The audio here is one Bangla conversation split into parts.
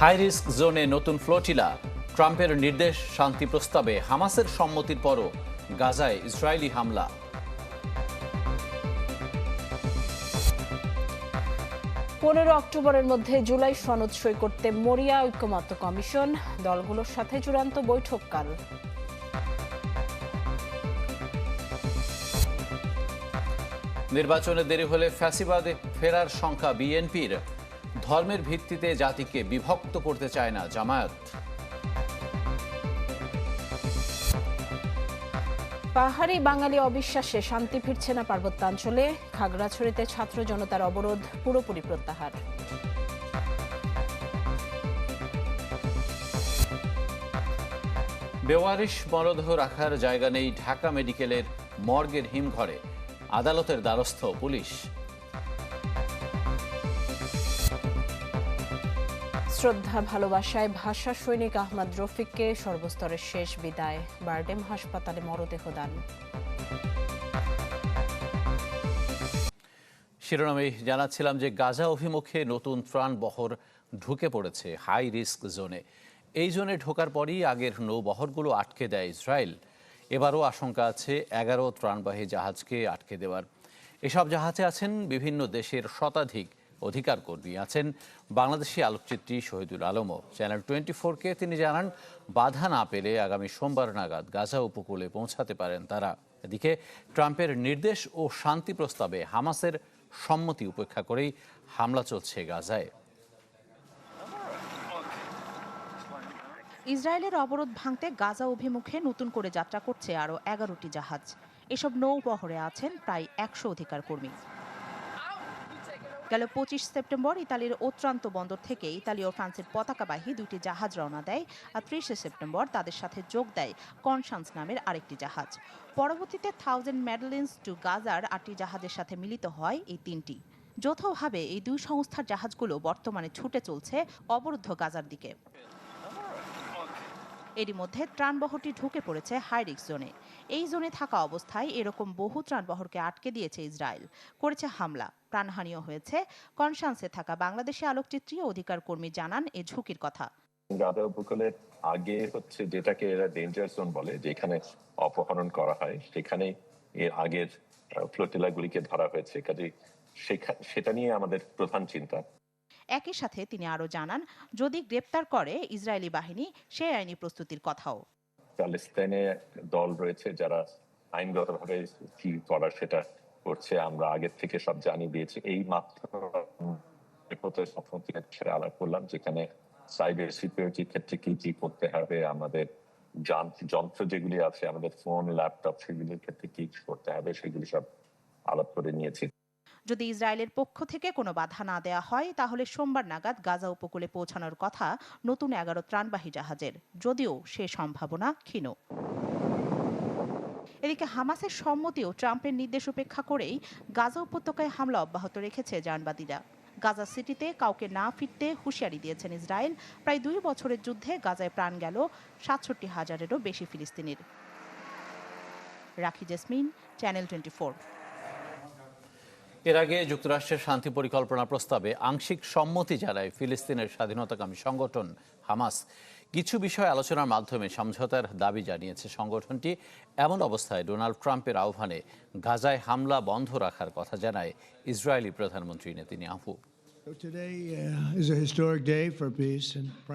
হাই রিস্ক জোনে নতুন ফ্লোটিলা। ট্রাম্পের নির্দেশ শান্তি প্রস্তাবে হামাসের সম্মতির পরও গাজায় ইসরায়েলি হামলা। পনেরো অক্টোবরের মধ্যে জুলাই সনদ সই করতে মরিয়া ঐক্যমত্য কমিশন দলগুলোর সাথে চূড়ান্ত বৈঠক কাল। নির্বাচনে দেরি হলে ফ্যাসিবাদে ফেরার সংখ্যা বিএনপির। ধর্মের ভিত্তিতে জাতিকে বিভক্ত করতে চায় না জামায়াত। পাহাড়ি বাঙালি অবিশ্বাসে শান্তি ফিরছে না পার্বত্যাঞ্চলে। খাগড়াছড়িতে ছাত্র জনতার অবরোধ পুরোপুরি প্রত্যাহার। বেওয়ারিশ মরদেহ রাখার জায়গা নেই ঢাকা মেডিকেলের মর্গের হিমঘরে। আদালতের দ্বারস্থ পুলিশ। শ্রদ্ধা, ভালোবাসায় ভাষা সৈনিক আহমদ রফিককে সর্বস্তরের শেষ বিদায়। বারডেম হাসপাতালে মরদেহ দান। শিরোনামে জানাচ্ছিলাম যে গাজা অভিমুখে নতুন ত্রাণ বহর ঢুকে পড়েছে হাই রিস্ক জোনে। এই জোনে ঢোকার পরই আগের নৌবহরগুলো আটকে দেয় ইসরায়েল। এবারও আশঙ্কা আছে এগারো ত্রাণবাহী জাহাজকে আটকে দেওয়ার। এসব জাহাজে আছেন বিভিন্ন দেশের শতাধিক অধিকার কর্মী আছেন বাংলাদেশি আলোকচিত্রী শহীদুল আলমও। চ্যানেল টোয়েন্টি ফোরকে তিনি জানান, বাধা না পেলে আগামী সোমবার নাগাদ গাজা উপকূলে পৌঁছাতে পারেন তারা। এদিকে ট্রাম্পের নির্দেশ ও শান্তি প্রস্তাবে হামাসের সম্মতি উপেক্ষা করেই হামলা চলছে গাজায়। ইসরায়েলের অবরোধ ভাঙতে গাজা অভিমুখে নতুন করে যাত্রা করছে আরও এগারোটি জাহাজ। এসব নৌবহরে আছেন প্রায় একশো অধিকার কর্মী গেল পঁচিশ সেপ্টেম্বর, ইতালির ওত্রান্ত বন্দর থেকে ইতালি ও ফ্রান্সের পতাকাবাহী দুটি জাহাজ রওনা দেয় আর ত্রিশে সেপ্টেম্বর তাদের সাথে যোগ দেয় কনসান্স নামের আরেকটি জাহাজ। পরবর্তীতে থাউজেন্ড মেডেলিন্স টু গাজার আটটি জাহাজের সাথে মিলিত হয় এই তিনটি। যৌথভাবে এই দুই সংস্থার জাহাজগুলো বর্তমানে ছুটে চলছে অবরুদ্ধ গাজার দিকে। এরই মধ্যে ত্রাণবহরটি ঢুকে পড়েছে হাইরিক্স জোনে। এই জোনে থাকা অবস্থায় এরকম বহু ত্রাণবহরকে আটকে দিয়েছে ইসরায়েল, করেছে হামলা। প্রাণহানিও হয়েছে। কনসান্সে থাকা বাংলাদেশি আলোকচিত্রী অধিকার কর্মী জানান এ ঝুঁকির কথা। গাদা উপকূলের আগে হচ্ছে যেটাকে এরা ডেঞ্জার জোন বলে যেখানে অপহরণ করা হয় সেখানে এর আগের ফ্লোটিলা গুলিকে ধরা হয়েছে। কাজে সেটা নিয়ে আমাদের প্রধান চিন্তা। একই সাথে তিনি আরও জানান যদি গ্রেপ্তার করে ইসরায়েলি বাহিনী সেই আইনি প্রস্তুতির কথাও। প্যালেস্তাইনে দল রয়েছে যারা আইনগতভাবে কি করার সেটা করছে, আমরা আগের থেকে সব জানিয়ে দিয়েছি। এই মাত্র আলাপ করলাম, যেখানে সাইবার সিকিউরিটির ক্ষেত্রে কি কি করতে হবে, আমাদের যান- যন্ত্র যেগুলি আছে, আমাদের ফোন ল্যাপটপ সেগুলির ক্ষেত্রে কি করতে হবে, সেগুলি সব আলাপ করে নিয়েছি। যদি ইসরায়েলের পক্ষ থেকে কোনো বাধা না দেওয়া হয়, তাহলে সোমবার নাগাদ গাজা উপকূলে পৌঁছানোর কথা নতুন এগারো ত্রাণবাহী জাহাজের, যদিও সে সম্ভাবনা ক্ষীণ। এদিকে হামাসের সম্মতিও ট্রাম্পের নির্দেশ উপেক্ষা করেই গাজা উপত্যকায় হামলা অব্যাহত রেখেছে জানবাদীরা গাজা সিটিতে কাউকে না ফিরতে হুঁশিয়ারি দিয়েছেন ইসরায়েল। প্রায় দুই বছরের যুদ্ধে গাজায় প্রাণ গেল সাতষট্টি হাজারেরও বেশি ফিলিস্তিনির। রাখি জেসমিন, চ্যানেল টোয়েন্টি এর আগে যুক্তরাষ্ট্রের শান্তি পরিকল্পনা প্রস্তাবে আংশিক সম্মতি জানায় ফিলিস্তিনের স্বাধীনতাকামী সংগঠন হামাস। কিছু বিষয় আলোচনার মাধ্যমে সমঝোতার দাবি জানিয়েছে সংগঠনটি। এমন অবস্থায় ডোনাল্ড ট্রাম্পের আহ্বানে গাজায় হামলা বন্ধ রাখার কথা জানায় ইসরায়েলি প্রধানমন্ত্রী নেতিনিয়াহু।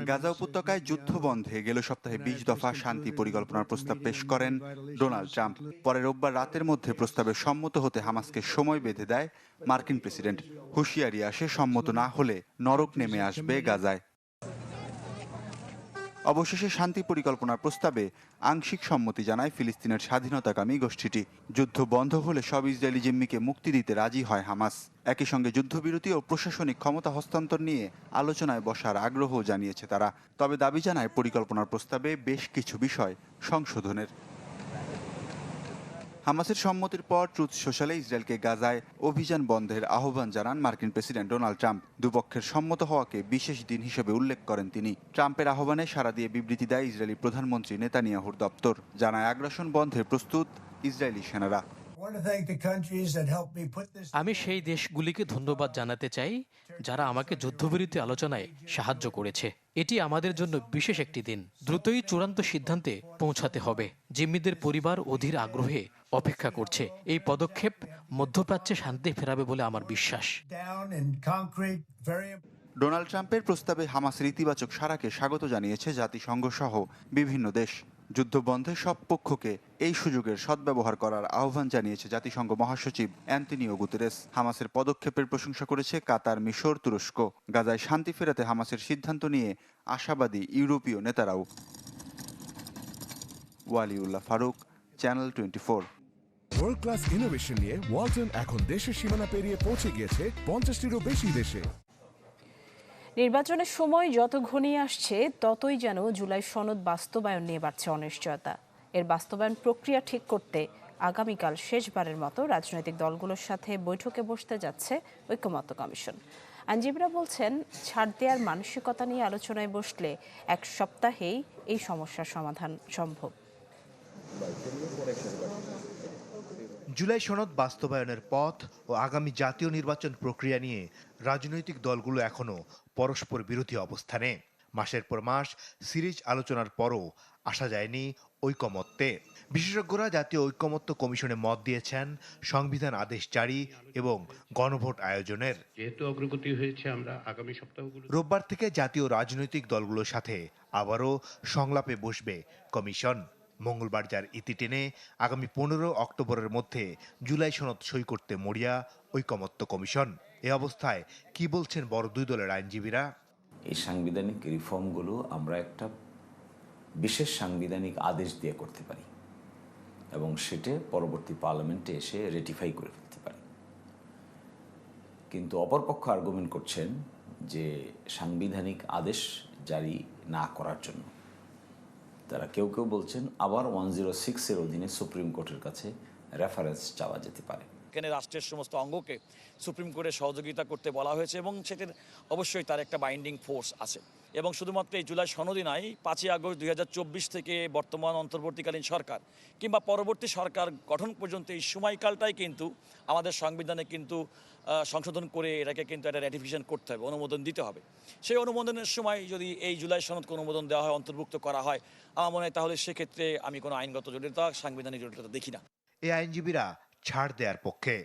গাজা উপত্যকায় যুদ্ধ বন্ধে গেল সপ্তাহে বিশ দফা শান্তি পরিকল্পনার প্রস্তাব পেশ করেন ডোনাল্ড ট্রাম্প। পরে রোববার রাতের মধ্যে প্রস্তাবে সম্মত হতে হামাসকে সময় বেঁধে দেয় মার্কিন প্রেসিডেন্ট। হুঁশিয়ারি আসে সম্মত না হলে নরক নেমে আসবে গাজায়। অবশেষে শান্তি পরিকল্পনার প্রস্তাবে আংশিক সম্মতি জানায় ফিলিস্তিনের স্বাধীনতাকামী গোষ্ঠীটি। যুদ্ধ বন্ধ হলে সব ইসরায়েলি জিম্মিকে মুক্তি দিতে রাজি হয় হামাস। একই সঙ্গে যুদ্ধবিরতি ও প্রশাসনিক ক্ষমতা হস্তান্তর নিয়ে আলোচনায় বসার আগ্রহ জানিয়েছে তারা। তবে দাবি জানায় পরিকল্পনার প্রস্তাবে বেশ কিছু বিষয় সংশোধনের। হামাসের সম্মতির পর ট্রুথ সোশ্যালে ইসরায়েলকে গাজায় অভিযান বন্ধের আহ্বান জানান মার্কিন প্রেসিডেন্ট ডোনাল্ড ট্রাম্প। দুপক্ষের সম্মত হওয়াকে বিশেষ দিন হিসেবে উল্লেখ করেন তিনি। ট্রাম্পের আহ্বানে সাড়া দিয়ে বিবৃতি দেয় ইসরায়েলি প্রধানমন্ত্রী নেতানিয়াহুর দপ্তর, জানায় আগ্রাসন বন্ধে প্রস্তুত ইসরায়েলি সেনারা। আমি সেই দেশগুলিকে ধন্যবাদ জানাতে চাই যারা আমাকে যুদ্ধবিরতি আলোচনায় সাহায্য করেছে। এটি আমাদের জন্য বিশেষ একটি দিন। দ্রুতই চূড়ান্ত সিদ্ধান্তে পৌঁছাতে হবে। জিম্মিদের পরিবার অধীর আগ্রহে অপেক্ষা করছে। এই পদক্ষেপ মধ্যপ্রাচ্যে শান্তি ফেরাবে বলে আমার বিশ্বাস। ডোনাল্ড ট্রাম্পের প্রস্তাবে হামাসের ইতিবাচক সারাকে স্বাগত জানিয়েছে জাতিসংঘ সহ বিভিন্ন দেশ। যুদ্ধবন্ধে সব পক্ষকে এই সুযোগের সদ্ব্যবহার করার আহ্বান জানিয়েছে জাতিসংঘ মহাসচিব অ্যান্টনিও গুতেরেস। হামাসের পদক্ষেপের প্রশংসা করেছে কাতার মিশর তুরস্ক। গাজায় শান্তি ফেরাতে হামাসের সিদ্ধান্ত নিয়ে আশাবাদী ইউরোপীয় নেতারাও। Waliullah Faruk, channel twenty four. World class innovation নিয়ে ওয়ালটন এখন দেশের সীমানা পেরিয়ে পৌঁছে গিয়েছে পঞ্চাশটিরও বেশি দেশে। নির্বাচনের সময় যত ঘনিয়ে আসছে, ততই যেন জুলাই সনদ বাস্তবায়ন নিয়ে বাড়ছে অনিশ্চয়তা। এর বাস্তবায়ন প্রক্রিয়া ঠিক করতে আগামীকাল শেষবারের মতো রাজনৈতিক দলগুলোর সাথে বৈঠকে বসতে যাচ্ছে ঐক্যমত্য কমিশন। আইনজীবীরা বলছেন, ছাড় দেওয়ার মানসিকতা নিয়ে আলোচনায় বসলে এক সপ্তাহেই এই সমস্যার সমাধান সম্ভব। জুলাই সনদ বাস্তবায়নের পথ ও আগামী জাতীয় নির্বাচন প্রক্রিয়া নিয়ে রাজনৈতিক দলগুলো এখনও পরস্পর বিরোধী অবস্থানে। মাসের পর মাস সিরিজ আলোচনার পরও আসা যায়নি ঐকমত্যে। বিশেষজ্ঞরা জাতীয় ঐকমত্য কমিশনে মত দিয়েছেন সংবিধান আদেশ জারি এবং গণভোট আয়োজনের। যেহেতু অগ্রগতি হয়েছে আমরা আগামী সপ্তাহগুলো রোববার থেকে জাতীয় রাজনৈতিক দলগুলোর সাথে আবারও সংলাপে বসবে কমিশন। মঙ্গলবার যার ইতি টেনে আগামী পনেরো অক্টোবরের মধ্যে জুলাই সনদ সই করতে মরিয়া ঐকমত্য কমিশন। এ অবস্থায় কি বলছেন বড় দুই দলের আইনজীবীরা? এই সাংবিধানিক রিফর্মগুলো আমরা একটা বিশেষ সাংবিধানিক আদেশ দিয়ে করতে পারি এবং সেটা পরবর্তী পার্লামেন্টে এসে রেটিফাই করে ফেলতে পারি। কিন্তু অপরপক্ষ আর্গুমেন্ট করছেন যে সাংবিধানিক আদেশ জারি না করার জন্য। তারা কেউ কেউ বলছেন আবার ওয়ান জিরো সিক্সের অধীনে সুপ্রিম কোর্টের কাছে রেফারেন্স চাওয়া যেতে পারে। এখানে রাষ্ট্রের সমস্ত অঙ্গকে সুপ্রিম কোর্টে সহযোগিতা করতে বলা হয়েছে এবং সেটির অবশ্যই তার একটা বাইন্ডিং ফোর্স আছে। এবং শুধুমাত্র এই জুলাই সনদই নাই, পাঁচই আগস্ট দুই হাজার চব্বিশ থেকে বর্তমান অন্তর্বর্তীকালীন সরকার কিংবা পরবর্তী সরকার গঠন পর্যন্ত এই সময়কালটাই কিন্তু আমাদের সংবিধানে কিন্তু সংশোধন করে এটাকে কিন্তু একটা র্যাটিফিকেশন করতে হবে, অনুমোদন দিতে হবে। সেই অনুমোদনের সময় যদি এই জুলাই সনদকে অনুমোদন দেওয়া হয়, অন্তর্ভুক্ত করা হয়, আমার মনে হয় তাহলে সেক্ষেত্রে আমি কোনো আইনগত জটিলতা, সাংবিধানিক জটিলতা দেখি না। এই আইনজীবীরা ছাড় দেওয়ার পক্ষে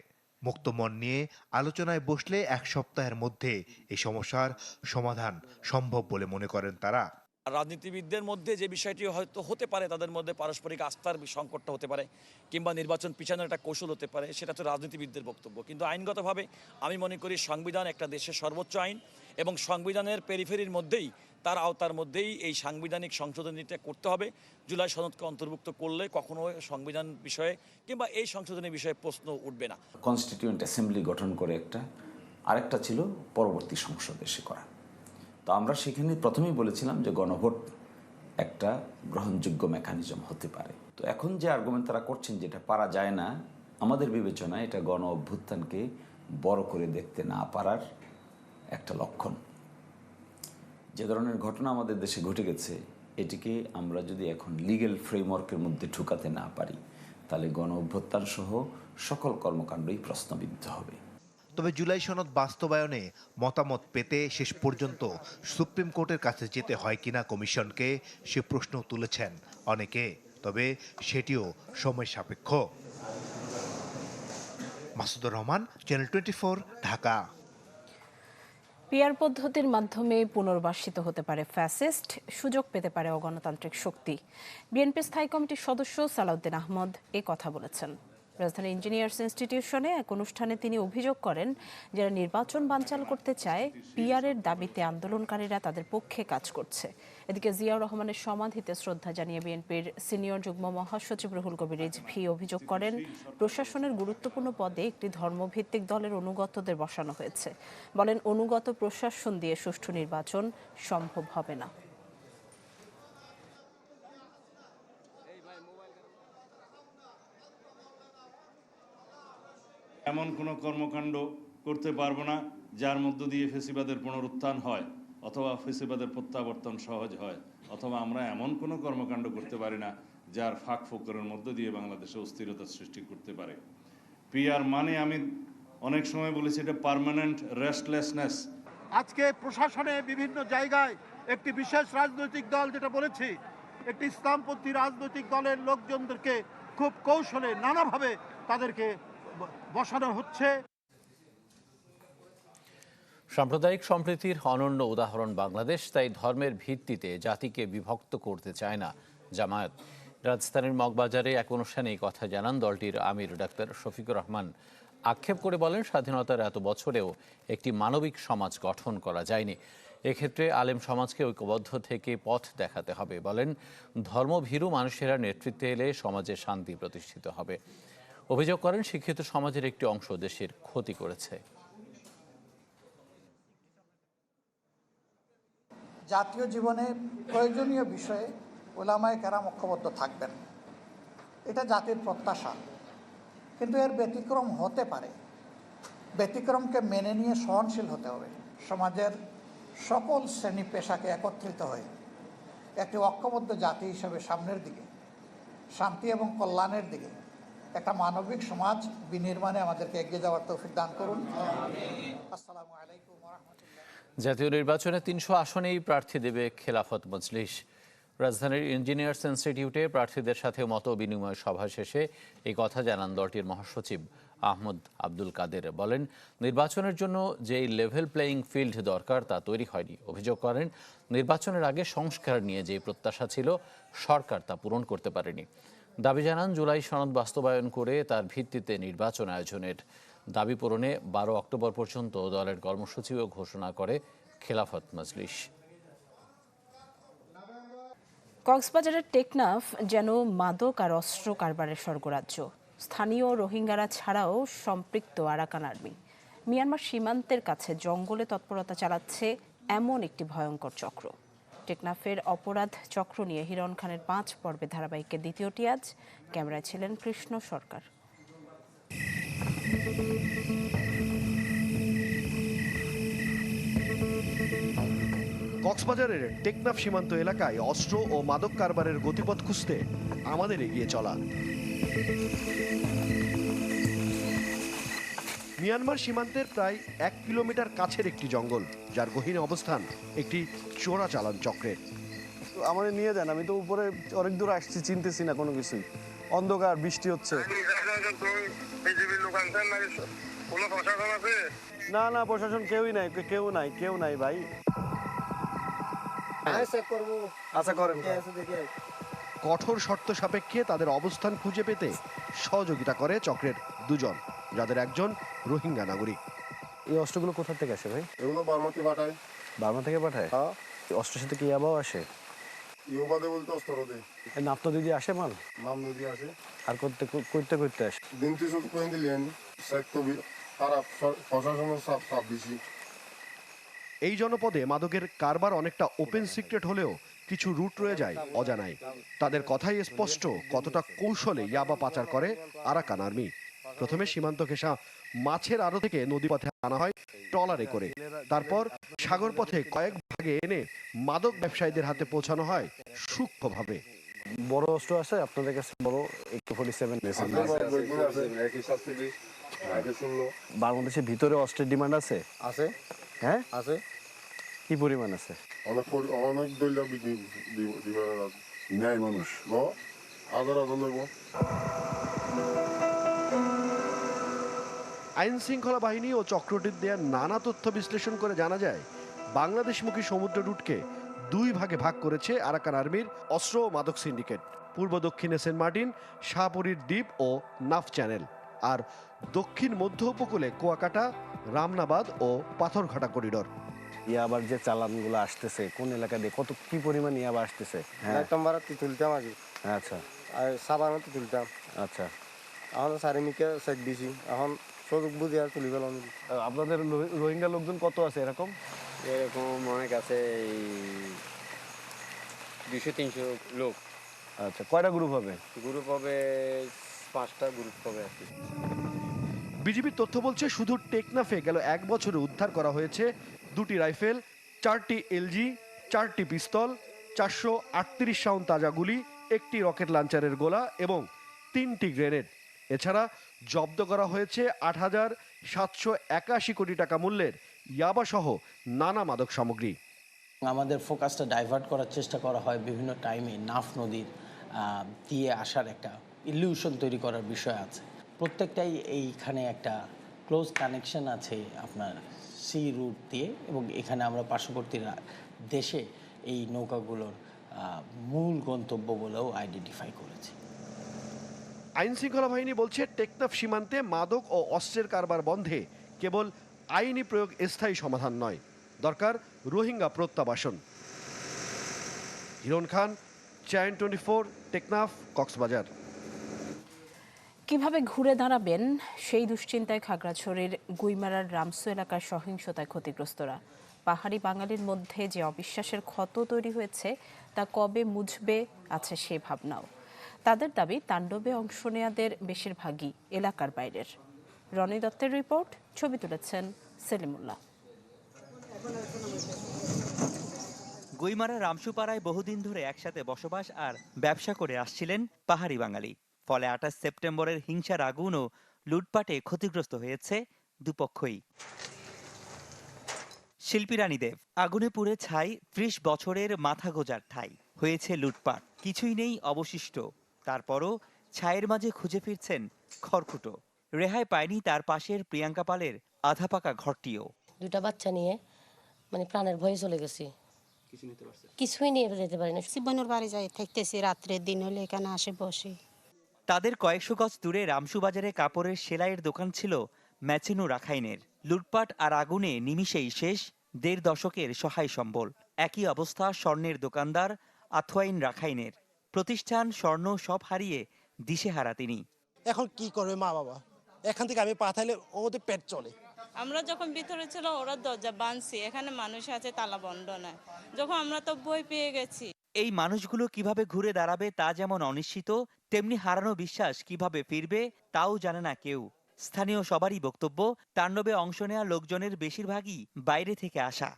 মুক্ত মন নিয়ে আলোচনায় বসলে এক সপ্তাহের মধ্যে এই সমস্যার সমাধান সম্ভব বলে মনে করেন তারা। রাজনীতিবিদদের মধ্যে যে বিষয়টি হয়তো হতে পারে, তাদের মধ্যে পারস্পরিক আস্থার সংকটটা হতে পারে কিংবা নির্বাচন পিছানোর একটা কৌশল হতে পারে, সেটা তো রাজনীতিবিদদের বক্তব্য। কিন্তু আইনগতভাবে আমি মনে করি সংবিধান একটা দেশের সর্বোচ্চ আইন এবং সংবিধানের পেরিফেরির মধ্যেই, তার আওতার মধ্যেই এই সাংবিধানিক সংশোধনীটা করতে হবে। জুলাই সনদকে অন্তর্ভুক্ত করলে কখনো সংবিধান বিষয়ে কিংবা এই সংশোধনী বিষয়ে প্রশ্ন উঠবে না। কনস্টিটিউয়েন্ট অ্যাসেম্বলি গঠন করে একটা, আরেকটা ছিল পরবর্তী সংসদ এসে করা। তো আমরা সেখানে প্রথমেই বলেছিলাম যে গণভোট একটা গ্রহণযোগ্য মেকানিজম হতে পারে। তো এখন যে আর্গুমেন্ট তারা করছেন যেটা পারা যায় না, আমাদের বিবেচনায় এটা গণ অভ্যুত্থানকে বড় করে দেখতে না পারার একটা লক্ষণ। যে ধরনের ঘটনা আমাদের দেশে ঘটে গেছে, এটিকে আমরা যদি এখন লিগ্যাল ফ্রেমওয়ার্কের মধ্যে ঢুকাতে না পারি, তাহলে গণ অভ্যুত্থান সহ সকল কর্মকাণ্ডই প্রশ্নবিদ্ধ হবে। তবে জুলাই সনদ বাস্তবায়নে মতামত পেতে শেষ পর্যন্ত সুপ্রিম কোর্টের কাছে যেতে হয় কিনা কমিশনকে সে প্রশ্ন তুলেছেন অনেকে, তবে সেটিও সময় সাপেক্ষ। Masudur Rahman channel twenty Dhaka. Peer পদ্ধতির মাধ্যমে পুনর্বাসিত হতে পারে ফ্যাসিস্ট, সুযোগ পেতে পারে অগণতান্ত্রিক শক্তি। বিএনপি স্থায়ী কমিটির সদস্য সালাউদ্দিন আহমদ এ কথা বলেছেন। রাজধানী ইঞ্জিনিয়ার্স ইনস্টিটিউশনে এক অনুষ্ঠানে তিনি অভিযোগ করেন, যারা নির্বাচন বানচাল করতে চায় পিয়ারের দাবিতে আন্দোলনকারীরা তাদের পক্ষে কাজ করছে। এদিকে জিয়াউর রহমানের সমাধিতে শ্রদ্ধা জানিয়ে বিএনপির সিনিয়র যুগ্ম মহাসচিব রুহুল কবির রিজভি অভিযোগ করেন, প্রশাসনের গুরুত্বপূর্ণ পদে একটি ধর্মভিত্তিক দলের অনুগতদের বসানো হয়েছে। বলেন, অনুগত প্রশাসন দিয়ে সুষ্ঠু নির্বাচন সম্ভব হবে না। এমন কোনো কর্মকাণ্ড করতে পারব না যার মধ্য দিয়ে ফেসিবাদের পুনরুত্থান হয় অথবা ফেসিবাদের প্রত্যাবর্তন সহজ হয়, অথবা আমরা এমন কোনো কর্মকাণ্ড করতে পারি না যার ফাঁক ফোকরের মধ্য দিয়ে বাংলাদেশে অস্থিরতা সৃষ্টি করতে পারে। পিআর মানে আমি অনেক সময় বলেছি এটা পার্মানেন্ট রেস্টলেসনেস আজকে প্রশাসনে বিভিন্ন জায়গায় একটি বিশেষ রাজনৈতিক দল যেটা বলেছি, একটি ইসলামপন্থী রাজনৈতিক দলের লোকজনদেরকে খুব কৌশলে নানাভাবে তাদেরকে বসানো হচ্ছে। সাম্প্রদায়িক সম্প্রীতির অনন্য উদাহরণ বাংলাদেশ, তাই ধর্মের ভিত্তিতে জাতিকে বিভক্ত করতে চায় না জামায়াত। রাজধানীর মগবাজারে এক অনুষ্ঠানে এই কথা জানান দলটির আমির ডাক্তার শফিকুর রহমান। আক্ষেপ করে বলেন, স্বাধীনতার এত বছরেও একটি মানবিক সমাজ গঠন করা যায়নি। এক্ষেত্রে আলেম সমাজকে ঐক্যবদ্ধ থেকে পথ দেখাতে হবে বলেন। ধর্মভীরু মানুষেরা নেতৃত্বে এলে সমাজে শান্তি প্রতিষ্ঠিত হবে। অভিযোগ করেন, শিক্ষিত সমাজের একটি অংশ দেশের ক্ষতি করেছে। জাতীয় জীবনে প্রয়োজনীয় বিষয়ে ওলামায় কেরাম ঐক্যবদ্ধ থাকবেন। এটা জাতির প্রত্যাশা। কিন্তু এর ব্যতিক্রম হতে পারে। ব্যতিক্রমকে মেনে নিয়ে সহনশীল হতে হবে। সমাজের সকল শ্রেণি পেশাকে একত্রিত হয়ে একটি ঐক্যবদ্ধ জাতি হিসেবে সামনের দিকে, শান্তি এবং কল্যাণের দিকে একটা মানবিক সমাজ বিনির্মাণে আমাদেরকে এগিয়ে যাওয়ার তৌফিক দান করুন। আসসালামু আলাইকুম জাতীয় নির্বাচনে তিনশো আসনেই প্রার্থী দেবে খেলাফত মজলিস। রাজধানীর ইঞ্জিনিয়ার্স ইনস্টিটিউটে প্রার্থীদের সাথে মত বিনিময় সভা শেষে এই কথা জানান দলটির মহাসচিব আহমদ আব্দুল কাদের। বলেন, নির্বাচনের জন্য যেই লেভেল প্লেয়িং ফিল্ড দরকার তা তৈরি হয়নি। অভিযোগ করেন, নির্বাচনের আগে সংস্কার নিয়ে যে প্রত্যাশা ছিল, সরকার তা পূরণ করতে পারেনি। দাবি জানান, জুলাই সনদ বাস্তবায়ন করে তার ভিত্তিতে নির্বাচন আয়োজনের দাবি পূরণে বারো অক্টোবর পর্যন্ত দলের কর্মসূচিও ঘোষণা করে খেলাফত মজলিস। কক্সবাজারের টেকনাফ যেন মাদক আর অস্ত্র কারবারের স্বর্গরাজ্য। স্থানীয় রোহিঙ্গারা ছাড়াও সম্পৃক্ত আরাকান আর্মি। মিয়ানমার সীমান্তের কাছে জঙ্গলে তৎপরতা চালাচ্ছে এমন একটি ভয়ঙ্কর চক্র। টেকনাফের অপরাধ চক্র নিয়ে হিরণ খানের পাঁচ পর্বে ধারাবাহিকের দ্বিতীয়টি আজ। ক্যামেরায় ছিলেন কৃষ্ণ সরকার। কক্সবাজারের টেকনাফ সীমান্ত এলাকায় অস্ত্র ও মাদক কারবারের গতিপথ খুঁজতে আমাদের এগিয়ে চলা। মিয়ানমার সীমান্তের প্রায় এক কিলোমিটার কাছের একটি জঙ্গল যার গহীন অবস্থান একটি চোরাচালান চক্রের আমার নিয়ে যান আমি তো উপরে অনেক দূর আসছি চিনতেছি না কোনো কিছুই। অন্ধকার বৃষ্টি হচ্ছে। না না প্রশাসন কেউই নাই কেউ নাই কেউ নাই ভাই। আচ্ছা করেন কঠোর শর্ত সাপেক্ষে তাদের অবস্থান খুঁজে পেতে সহযোগিতা করে চক্রের দুজন। যাদের একজন রোহিঙ্গা নাগরিক। এই অস্ত্রগুলো কোথা থেকে আসে ভাই? এগুলো বার্মাতে পাঠায়। বার্মা থেকে পাঠায়? এই অস্ত্রের সাথে কি ইয়াবাও আসে? ইউবাদে বলতে অস্ত্র দে। এই নাপ্তা দিদি আসে মাল? নাম নদী আছে আর করতে করতে করতে আসে। দিন তিসুক কয়ে দিলেন সেক্টর খারাপ প্রশাসনের চাপ চাপ বেশি এই জনপদে মাদকের কারবার অনেকটা ওপেন সিক্রেট হলেও কিছু রুট রয়ে যায় অজানায়। তাদের কথাই স্পষ্ট কতটা কৌশলে ইয়াবা পাচার করে আরাকান আর্মি। প্রথমে সীমান্ত ঘেঁষা মাছের আড়ো থেকে নদী পথে আনা হয় ট্রলারে করে। তারপর সাগর পথে কয়েক ভাগে এনে মাদক ব্যবসায়ীদের হাতে পৌঁছানো হয় সূক্ষ্মভাবে। বড় অস্ত্র আছে আপনাদের কাছে বড় একটু ফোর্টি সেভেন বাংলাদেশের ভিতরে অস্ত্রের ডিমান্ড আছে? আছে। হ্যাঁ? আছে। কি পরিমাণ আছে? অনেক অনেক দৈল বিক্রি ন্যায় মানুষ। গ আদর আইন শৃঙ্খলা বাহিনী ও চক্রটির দেয়া নানা তথ্য বিশ্লেষণ করে জানা যায় বাংলাদেশমুখী সমুদ্র রুটকে দুই ভাগে ভাগ করেছে আরাকান আর্মির অস্ত্র ও মাদক সিন্ডিকেট পূর্ব দক্ষিণে সেন্ট মার্টিন শাহপুরীর দ্বীপ ও নাফ চ্যানেল আর দক্ষিণ মধ্য উপকূলে কুয়াকাটা রামনাবাদ ও পাথরঘাটা করিডোর। ইয়াবার যে চালানগুলো আসতেছে কোন এলাকা দিয়ে কত কি পরিমাণ ইয়াবা আসতেছে? হ্যাঁ। একদম বারাতি তুলতাম আগে। আচ্ছা। আর সাবানতে তুলতাম। আচ্ছা। এখন চারিমিকে চেক দিছি। এখন সুযোগ বুঝি আর তুলি পেলাম আপনাদের রোহিঙ্গা লোকজন কত আছে এরকম? এরকম অনেক আছে দুশো তিনশো লোক। আচ্ছা কয়টা গ্রুপ হবে? গ্রুপ হবে পাঁচটা গ্রুপ হবে আর কি। বিজিবির তথ্য বলছে শুধু টেকনাফে গেল এক বছরে উদ্ধার করা হয়েছে দুটি রাইফেল চারটি এলজি চারটি পিস্তল চারশো আটত্রিশ সাউন্ড তাজা গুলি একটি রকেট লাঞ্চারের গোলা এবং তিনটি গ্রেনেড এছাড়া জব্দ করা হয়েছে আট হাজার সাতশো একাশি কোটি টাকা মূল্যের ইয়াবা সহ নানা মাদক সামগ্রী। আমাদের ফোকাসটা ডাইভার্ট করার চেষ্টা করা হয় বিভিন্ন টাইমে নাফ নদীর দিয়ে আসার একটা ইলিউশন তৈরি করার বিষয় আছে। প্রত্যেকটাই এইখানে একটা ক্লোজ কানেকশন আছে আপনার সি রুট দিয়ে এবং এখানে আমরা পার্শ্ববর্তী দেশে এই নৌকাগুলোর মূল গন্তব্য বলেও আইডেন্টিফাই করেছি। আইন শৃঙ্খলা বাহিনী বলছে, টেকনাফ সীমান্তে মাদক ও অস্ত্রের কারবার বন্ধে কেবল আইনি প্রয়োগ স্থায়ী সমাধান নয়, দরকার Rohingya প্রত্যাবাসন। Hiron Khan channel twenty four, Teknaf, Cox's Bazar. কীভাবে ঘুরে দাঁড়াবেন সেই দুশ্চিন্তায় খাগড়াছড়ির গুইমারার রামসু এলাকার সহিংসতায় ক্ষতিগ্রস্তরা। পাহাড়ি বাঙালির মধ্যে যে অবিশ্বাসের ক্ষত তৈরি হয়েছে, তা কবে মুছবে, আছে সে ভাবনাও। তাদের দাবি তাণ্ডবে অংশ নেয়াদের বেশিরভাগই এলাকার বাইরের। রনি দত্তের রিপোর্ট, ছবি তুলেছেন সেলিমুল্লাহ। গুইমারা রামসুপাড়ায় বহুদিন ধরে একসাথে বসবাস আর ব্যবসা করে আসছিলেন পাহাড়ি বাঙালি। ফলে আঠাশ সেপ্টেম্বরের হিংসার আগুন ও লুটপাটে ক্ষতিগ্রস্ত হয়েছে দুপক্ষই। শিল্পী রানী দেব, আগুনে পুড়ে ছাই, ত্রিশ বছরের মাথা গোজার ঠাই। হয়েছে লুটপাট, কিছুই নেই অবশিষ্ট। তারপরও ছায়ের মাঝে খুঁজে ফিরছেন খড়কুটো। রেহাই পায়নি তার পাশের প্রিয়াঙ্কা পালের আধা পাকা ঘরটিও। দুটা বাচ্চা নিয়ে মানে প্রাণের ভয়ে চলে গেছি। কিছুই নিয়ে যেতে পারি না বোনের বাড়ি যাই থাকতেছি রাত্রে দিন হলে এখানে আসে বসে। তাদের কয়েকশো গজ দূরে রামসু বাজারে কাপড়ের সেলাইয়ের দোকান ছিল ম্যাচেনু রাখাইনের। লুটপাট আর আগুনে নিমিষেই শেষ দেড় দশকের সহায় সম্বল। একই অবস্থা স্বর্ণের দোকানদার আথোয়াইন রাখাইনের। প্রতিষ্ঠান স্বর্ণ সব হারিয়ে দিশেহারা তিনি। এখন কি করবে মা বাবা? এখান থেকে আমি পাঠাইলে ওদের পেট চলে। আমরা যখন ভিতরে ছিল ওরা দরজা বাঁধছি এখানে মানুষ আছে তালা বন্ধ নয়। যখন আমরা তো বই পেয়ে গেছি। এই মানুষগুলো কীভাবে ঘুরে দাঁড়াবে তা যেমন অনিশ্চিত তেমনি হারানো বিশ্বাস কীভাবে ফিরবে তাও জানে না কেউ। স্থানীয় সবারই বক্তব্য তাণ্ডবে অংশ নেওয়া লোকজনের বেশিরভাগই বাইরে থেকে আসা।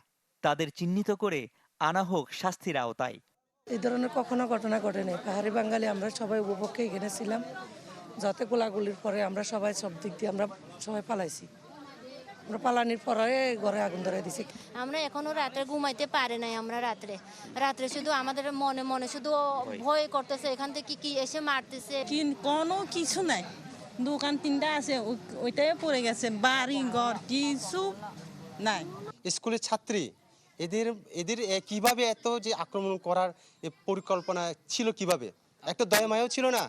তাদের চিহ্নিত করে আনা হোক শাস্তির আওতায়। এই ধরনের কখনো ঘটনা ঘটেনি। পাহাড়ি বাঙালি আমরা সবাই উপপক্ষে এখানে ছিলাম। যাতে গোলাগুলির পরে আমরা সবাই সব দিক দিয়ে আমরা সবাই পালাইছি। আমরা পালানির পরে ঘরে আগুন ধরে দিছি। আমরা এখনও রাত্রে ঘুমাইতে পারে নাই আমরা রাত্রে। রাত্রে শুধু আমাদের মনে মনে শুধু ভয়। করতেছে এখান থেকে কি এসে মারতেছে। কোনো কিছু নাই। দোকান তিনটা আছে ওইটাই পড়ে গেছে বাড়ি ঘর কিছু নাই। স্কুলের ছাত্রী? এদের এদের কীভাবে এত যে আক্রমণ করার পরিকল্পনা ছিল কীভাবে? একটা দয়মায়ও ছিল না?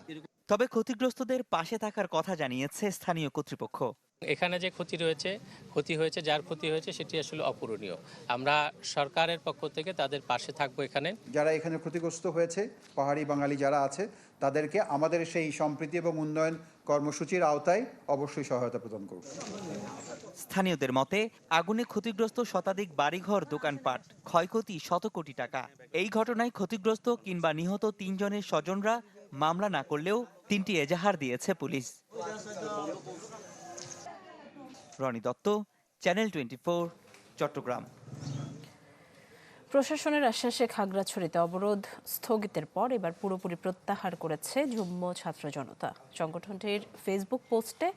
তবে ক্ষতিগ্রস্তদের পাশে থাকার কথা জানিয়েছে স্থানীয় কর্তৃপক্ষ। এখানে যে ক্ষতি রয়েছে ক্ষতি হয়েছে যার ক্ষতি হয়েছে সেটি আসলে অপূরণীয়। আমরা সরকারের পক্ষ থেকে তাদের পাশে থাকব এখানে। যারা এখানে ক্ষতিগ্রস্ত হয়েছে পাহাড়ি বাঙালি যারা আছে তাদেরকে আমাদের সেই সম্প্রীতি এবং উন্নয়ন কর্মসূচির আওতায় অবশ্যই সহায়তা প্রদান করব। স্থানীয়দের মতে আগুনে ক্ষতিগ্রস্ত শতাধিক বাড়িঘর দোকানপাট ক্ষয়ক্ষতি শত কোটি টাকা। এই ঘটনায় ক্ষতিগ্রস্ত কিংবা নিহত তিনজনের স্বজনরা মামলা না করলেও তিনটি এজাহার দিয়েছে police. Roni Datta channel twenty Chattogram. প্রশাসনের আশ্বাসে খাগড়াছড়িতে অবরোধ স্থগিতের পর এবার পুরোপুরি প্রত্যাহার করেছে যুগ্ম ছাত্র জনতা। সংগঠনটির ফেসবুক পোস্টে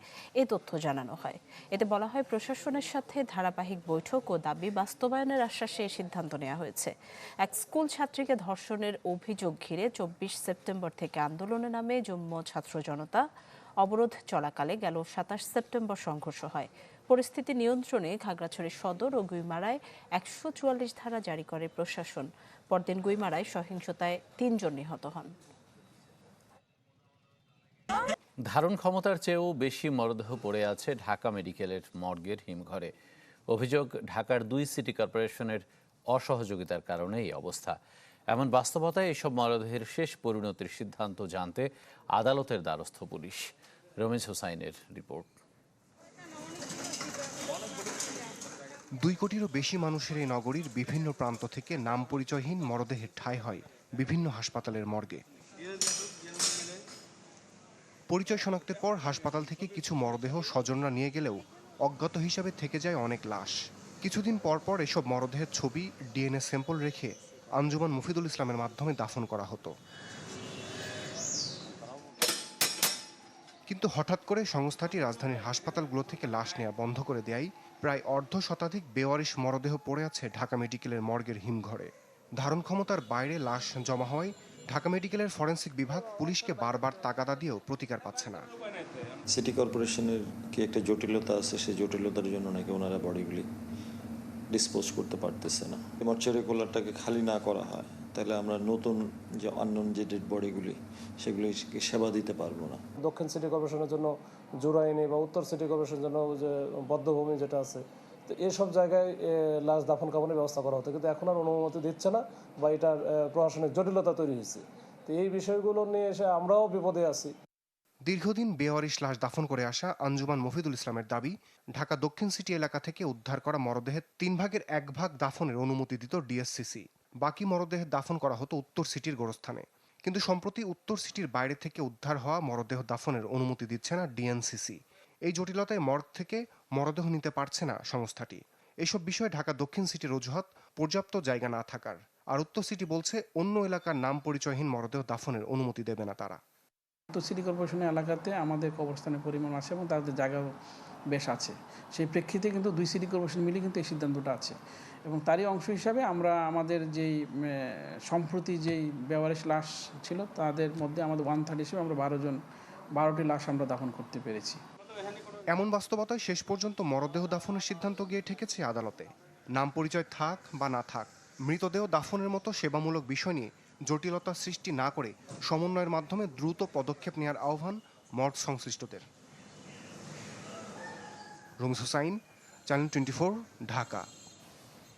এ তথ্য জানানো হয়। এতে বলা হয়, প্রশাসনের সাথে ধারাবাহিক বৈঠক ও দাবি বাস্তবায়নের আশ্বাসে এই সিদ্ধান্ত নেওয়া হয়েছে। এক স্কুল ছাত্রীকে ধর্ষণের অভিযোগ ঘিরে চব্বিশ সেপ্টেম্বর থেকে আন্দোলনে নামে যুগ্ম ছাত্র জনতা অবরোধ চলাকালে গেল সাতাশ সেপ্টেম্বর সংঘর্ষ হয়। পরিস্থিতি নিয়ন্ত্রণে খাগড়াছড়ি সদর ও গুইমারায় একশো চুয়াল্লিশ ধারা জারি করে প্রশাসন। পরদিন গুইমারায় সহিংসতায় তিনজন নিহত হন। ধারণ ক্ষমতার চেয়েও বেশি মরদেহ পড়ে আছে ঢাকা মেডিকেলের মর্গের হিমঘরে। অভিযোগ, ঢাকার দুই সিটি কর্পোরেশনের অসহযোগিতার কারণে এই অবস্থা। এমন বাস্তবতায় এসব মরদেহের শেষ পরিণতির সিদ্ধান্ত জানতে আদালতের দ্বারস্থ পুলিশ। রমিজ হোসাইনের রিপোর্ট। দুই কোটিরও বেশি মানুষের এই নগরীর বিভিন্ন প্রান্ত থেকে নাম পরিচয়হীন মরদেহের ঠাঁই হয় বিভিন্ন হাসপাতালের মর্গে। পরিচয় শনাক্তের পর হাসপাতাল থেকে কিছু মরদেহ স্বজনরা নিয়ে গেলেও অজ্ঞাত হিসাবে থেকে যায় অনেক লাশ। কিছুদিন পর পর এসব মরদেহের ছবি, ডিএনএ স্যাম্পল রেখে আঞ্জুমান মুফিদুল ইসলামের মাধ্যমে দাফন করা হতো। কিন্তু হঠাৎ করে সংস্থাটি রাজধানীর হাসপাতালগুলো থেকে লাশ নেওয়া বন্ধ করে দেয় প্রায় অর্ধ শতাধিক বেওয়ারিশ মরদেহ পড়ে আছে ঢাকা মেডিকেলের মর্গের হিমঘরে। ধারণ ক্ষমতার বাইরে লাশ জমা হওয়ায় ঢাকা মেডিকেলের ফরেন্সিক বিভাগ পুলিশকে বারবার তাগাদা দিয়েও প্রতিকার পাচ্ছে না। সিটি কর্পোরেশনের কি একটা জটিলতা আছে, সেই জটিলতার জন্য নাকি ওনারা বডিগুলি ডিসপোজ করতে পারতেছে না। মর্চারি কোলারটাকে খালি না করা হয়। তাহলে আমরা নতুন যে আননোন যে ডেড বডিগুলি সেগুলিকে সেবা দিতে পারব না। দক্ষিণ সিটি কর্পোরেশনের জন্য জোরাইনি বা উত্তর সিটি কর্পোরেশনের জন্য যে বদ্ধভূমি যেটা আছে তো এসব জায়গায় লাশ দাফন কাফনের ব্যবস্থা করা হতো। কিন্তু এখন আর অনুমতি দিচ্ছে না বা এটার এ, প্রশাসনিক জটিলতা তৈরি হয়েছে। তো এই বিষয়গুলো নিয়ে এসে আমরাও বিপদে আছি। দীর্ঘদিন বেওয়ারিশ লাশ দাফন করে আসা আঞ্জুমান মফিদুল ইসলামের দাবি ঢাকা দক্ষিণ সিটি এলাকা থেকে উদ্ধার করা মরদেহের তিন ভাগের এক ভাগ দাফনের অনুমতি দিত ডিএসসিসি। বাকি মরদেহ দাফন করা হতো উত্তর সিটির গোরস্থানে। কিন্তু সম্প্রতি উত্তর সিটির বাইরে থেকে উদ্ধার হওয়া মরদেহ দাফনের অনুমতি দিচ্ছে না ডিএনসিসি। এই জটিলতায় মর্গ থেকে মরদেহ নিতে পারছে না সংস্থাটি। এসব বিষয়ে ঢাকা দক্ষিণ সিটির অজুহাত, পর্যাপ্ত জায়গা না থাকার। আর উত্তর সিটি বলছে, অন্য এলাকার নাম পরিচয়হীন মরদেহ দাফনের অনুমতি দেবে না তারা। তো সিটি কর্পোরেশনের এলাকাতে আমাদের কবরস্থানের পরিমাণ আছে এবং তাদের জায়গাও বেশ আছে। সেই প্রেক্ষিতে কিন্তু দুই সিটি কর্পোরেশন মিলে কিন্তু এই সিদ্ধান্তটা আছে। এবং তারই অংশ হিসাবে আমরা আমাদের যেই সম্প্রতি যেই ব্যবহারিক লাশ ছিল, তাদের মধ্যে আমাদের ওয়ান থার্টি হিসেবে আমরা বারো জন, বারোটি লাশ আমরা দাফন করতে পেরেছি। এমন বাস্তবতায় শেষ পর্যন্ত মরদেহ দাফনের সিদ্ধান্ত গিয়ে ঠেকেছে আদালতে। নাম পরিচয় থাক বা না থাক, মৃতদেহ দাফনের মতো সেবামূলক বিষয় নিয়ে জটিলতা সৃষ্টি না করে সমন্বয়ের মাধ্যমে দ্রুত পদক্ষেপ নেওয়ার আহ্বান মর্গ সংশ্লিষ্টদের। Rumis Hussain, channel twenty Dhaka.